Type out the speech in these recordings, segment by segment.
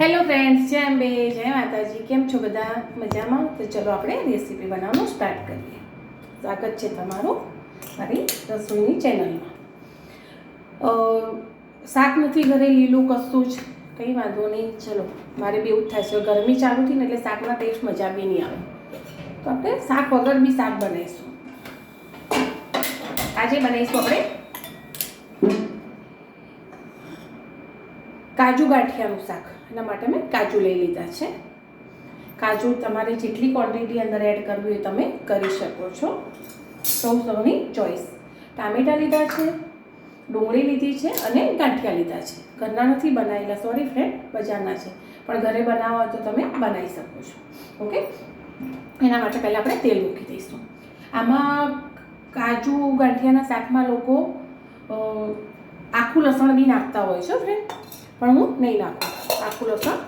Hello friends જય અંબે, જય માતાજી, કેમ છો બધા? મજામાં? તો ચલો આપણે રેસીપી બનાવવાનું સ્ટાર્ટ કરીએ. સ્વાગત છે તમારું મારી રસોઈની ચેનલમાં શાક નથી ઘરે, લીલું કશું જ. કંઈ વાંધો નહીં, ચલો. મારે બી એવું થાય છે. ગરમી ચાલુ થઈને એટલે શાકના ટેસ્ટ મજા બી નહીં આવે. તો આપણે શાક વગર બી શાક બનાવીશું. આજે બનાવીશું આપણે કાજુ ગાંઠિયાનું શાક. એના માટે મેં કાજુ લઈ લીધા છે. કાજુ તમારે જેટલી ક્વોન્ટિટી અંદર એડ કરવી હોય તમે કરી શકો છો. સૌ સૌની ચોઈસ ટામેટાં લીધા છે, ડુંગળી લીધી છે અને ગાંઠિયા લીધા છે. ઘરના નથી બનાવેલા સોરી ફ્રેન્ડ બજારના છે. પણ ઘરે બનાવવા તો તમે બનાવી શકો છો. ઓકે? એના માટે પહેલાં આપણે તેલ મૂકી દઈશું. આમાં કાજુ ગાંઠિયાના શાકમાં લોકો આખું લસણ બી નાખતા હોય છે ફ્રેન્ડ પણ હું નહીં નાખું. આખું લસણ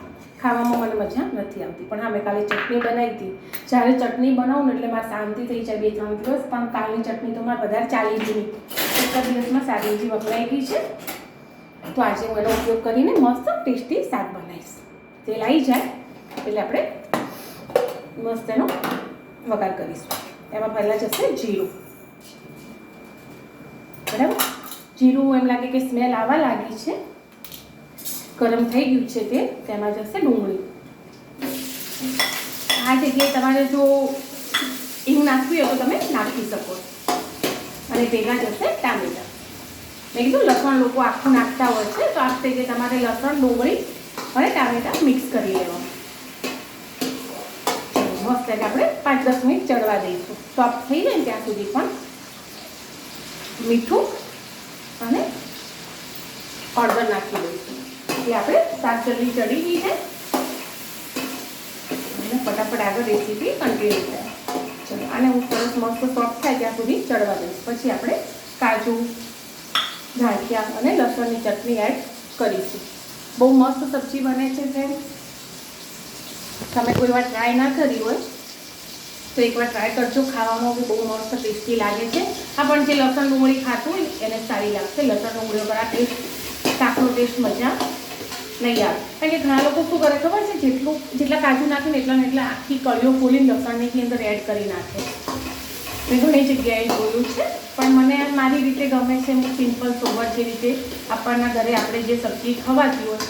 ખાવામાં મને મજા નથી આવતી. પણ હા, મેં કાલે ચટણી બનાવી હતી. જ્યારે ચટણી બનાવું ને એટલે મારે શાંતિ થઈ જાય બે ત્રણ દિવસ. પણ કાલની ચટણી તો મારે વધારે ચાલી જ નહીં. એક દિવસમાં સારી એવી વપરાઈ ગઈ છે. તો આજે હું એનો ઉપયોગ કરીને મસ્ત ટેસ્ટી શાક બનાવીશ. તેલ આવી જાય એટલે આપણે મસ્ત એનો વઘાર કરીશું. એમાં પહેલાં જશે જીરું. બરાબર? જીરું એમ લાગે કે સ્મેલ આવવા લાગી છે. ગરમ થઈ ગયું છે તે તેમાં જશે ડુંગળી. આ જગ્યાએ તમારે જો એવું નાખવી હોય તો તમે નાખી શકો. અને ભેગા જશે ટામેટા. મેં કીધું લસણ લોકો આખું નાખતા હોય છે, તો આ રીતે તમારે લસણ, ડુંગળી અને ટામેટા મિક્સ કરી લેવાનું. મસ્ત એટલે આપણે પાંચ દસ મિનિટ ચડવા દઈશું. સોફ્ટ થઈ જાય ત્યાં સુધી પણ મીઠું અને હળદર નાખી દઈશું. એટલે આપણે શાક જલ્દી ચડી ગઈ છે. અને ફટાફટ આગળ રેસીપી કન્ટિન્યુ થાય. ચલો, આને હું સરસ મસ્ત સોફ્ટ થાય ત્યાં સુધી ચડવા દઈશ. પછી આપણે કાજુ, ગાંઠિયા અને લસણની ચટણી એડ કરીશું. બહુ મસ્ત સબ્જી બને છે ફ્રેન્ડ તમે કોઈ વાર ટ્રાય ના કરી હોય, તો એકવાર ટ્રાય કરજો. ખાવામાં બી બહુ મસ્ત ટેસ્ટી લાગે છે. હા, પણ જે લસણ ડુંગળી ખાતું હોય એને સારી લાગશે. લસણ ડુંગળી વગર આ ટેસ્ટ શાકનો ટેસ્ટ મજા નહીં આવે કારણ કે ઘણા લોકો શું કરે ખબર છે? જેટલું, જેટલા કાજુ નાખે ને એટલા એટલા આખી કળીઓ ખોલીને લસણની અંદર એડ કરી નાખે. મેં ઘણી જગ્યાએ જોયું છે. પણ મને મારી રીતે ગમે છે, હું સિમ્પલ સોબર જે રીતે આપણના ઘરે આપણે જે સબ્જી ખવાતી હોય,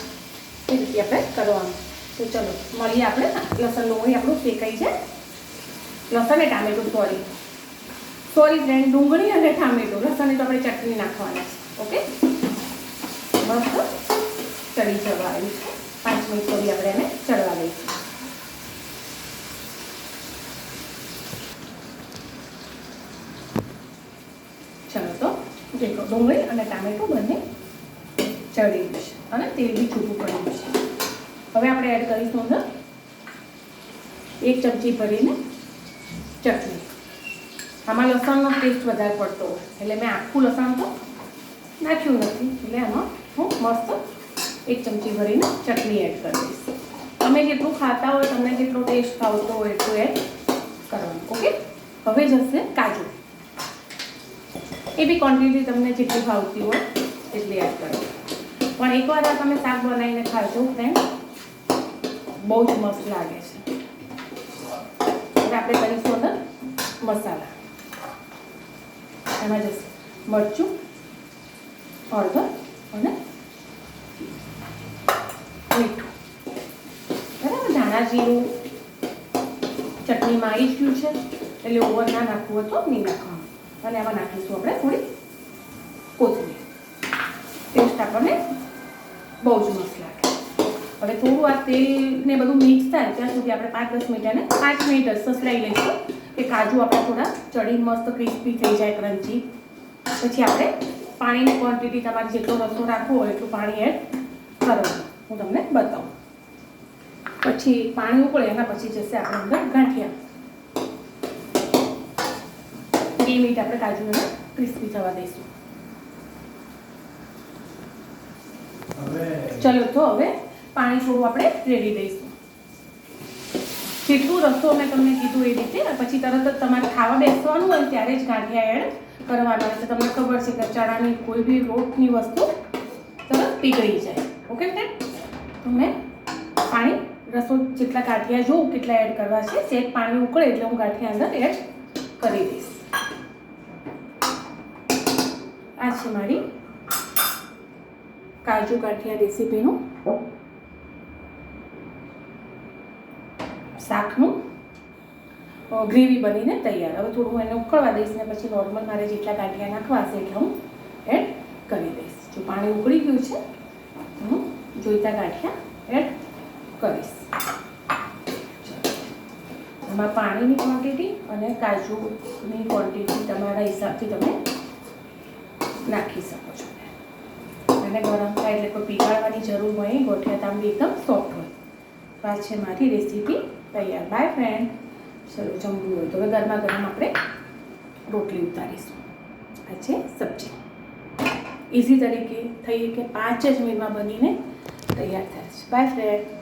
એ રીતે આપણે કરવાનું. તો ચલો, મળીએ આપણે. લસણ ડુંગળી આપણું શેકાઈ છે લસણ અને ટામેટું સોરી સોરી ફ્રેન્ડ ડુંગળી અને ટામેટું. લસણ તો આપણે ચટણી નાખવાના છે. ઓકે મસ્ત. ચડી જવા આવ્યું છે. પાંચ મિનિટ સુધી આપણે એને ચડવા દઈશું. ચલો તો, દેખો, ડુંગળી અને ટામેટું બંને ચડી ગયું છે અને તેલ બી છૂટું પડ્યું છે. હવે આપણે એડ કરીશું અંદર એક ચમચી ભરીને ચટણી. આમાં લસણનો ટેસ્ટ વધારે પડતો એટલે મેં આખું લસણ તો નાખ્યું નથી. એટલે આમાં હું મસ્ત એક ચમચી ભરીને ચટણી એડ કરી દઈશ. તમે જેટલું ખાતા હોય, તમને જેટલો ટેસ્ટ ભાવતો હોય, એટલું એડ કરવાનું ઓકે હવે જશે કાજુ. એ બી ક્વોન્ટિટી તમને જેટલી ભાવતી હોય, એટલી એડ કરો. પણ એકવાર આ તમે શાક બનાવીને ખાજો ફ્રેન્ડ બહુ જ મસ્ત લાગે છે. એટલે આપણે કરીશું અંદર મસાલા. એમાં જશે મરચું, હળદર અને મીઠું. બરાબર ધાણા જીરું ચટણીમાં આવી ગયું છે, એટલે ઓવર ના નાખવું હતું નહીં નાખવાનું. અને એમાં નાખીશું આપણે થોડી કોથમીર. ટેસ્ટ આપણને બહુ જ મસ્ત લાગે. હવે થોડું આ તેલને બધું મિક્સ થાય ત્યાં સુધી આપણે પાંચ દસ મિનિટ અને પાંચ મિનિટ સસલાઈ લઈશું, કે કાજુ આપણા થોડા ચડી મસ્ત ક્રિસ્પી થઈ જાય ક્રન્ચી પછી આપણે પાણીની ક્વોન્ટિટી તમારે જેટલો રસો રાખવો હોય એટલું પાણી એડ કરવાનું. હું તમને બતાવું. પછી પાણી ઉકળે એના પછી જશે આપણે અંદર ગાંઠિયા. બે મિનિટ આપણે કાજુને ક્રિસ્પી થવા દઈશું. ચલો તો હવે પાણી થોડું આપણે રેડી દઈશું. જેટલું રસો મેં તમને કીધું એ રીતે પછી તરત જ તમારે ખાવા બેસવાનું હોય ત્યારે જ ગાંઠિયા એડ કરવાના એટલે તમને ખબર છે કે ચણાની કોઈ બી રોટની વસ્તુ તરત પીગળી જાય. ઓકે ફ્રેન્ડ તો મેં પાણી, રસો જેટલા ગાંઠિયા જોઉં, કેટલા એડ કરવા છે સેજ પાણી ઉકળે એટલે હું ગાંઠિયા અંદર એડ કરી દઈશ. આ છે મારી કાજુ ગાંઠિયા રેસીપીનું શાકનું ગ્રેવી બનીને તૈયાર. હવે થોડું એને ઉકળવા દઈશ ને પછી નોર્મલ મારે જેટલા ગાંઠિયા નાખવા હશે એટલે હું એડ કરી દઈશ. જો પાણી ઉકળી ગયું છે હું જોઈતા ગાંઠિયા એડ કરીશ. એમાં પાણીની ક્વોન્ટિટી અને કાજુની ક્વોન્ટિટી તમારા હિસાબથી તમે નાખી શકો છો. અને ગરમ થાય એટલે કોઈ પીગાળવાની જરૂર હોય, ગોઠિયા તાંબી એકદમ સોફ્ટ હોય. તો છે મારી રેસીપી તૈયાર. બાય ફ્રેન્ડ ચલો, જમવું હોય તો હવે ગરમા ગરમ આપણે રોટલી ઉતારીશું. આ છે સબ્જી. ઇઝી તરીકે થઈ કે પાંચ જ મિનિટમાં બનીને તૈયાર થાય છે બાય ફ્રેન્ડ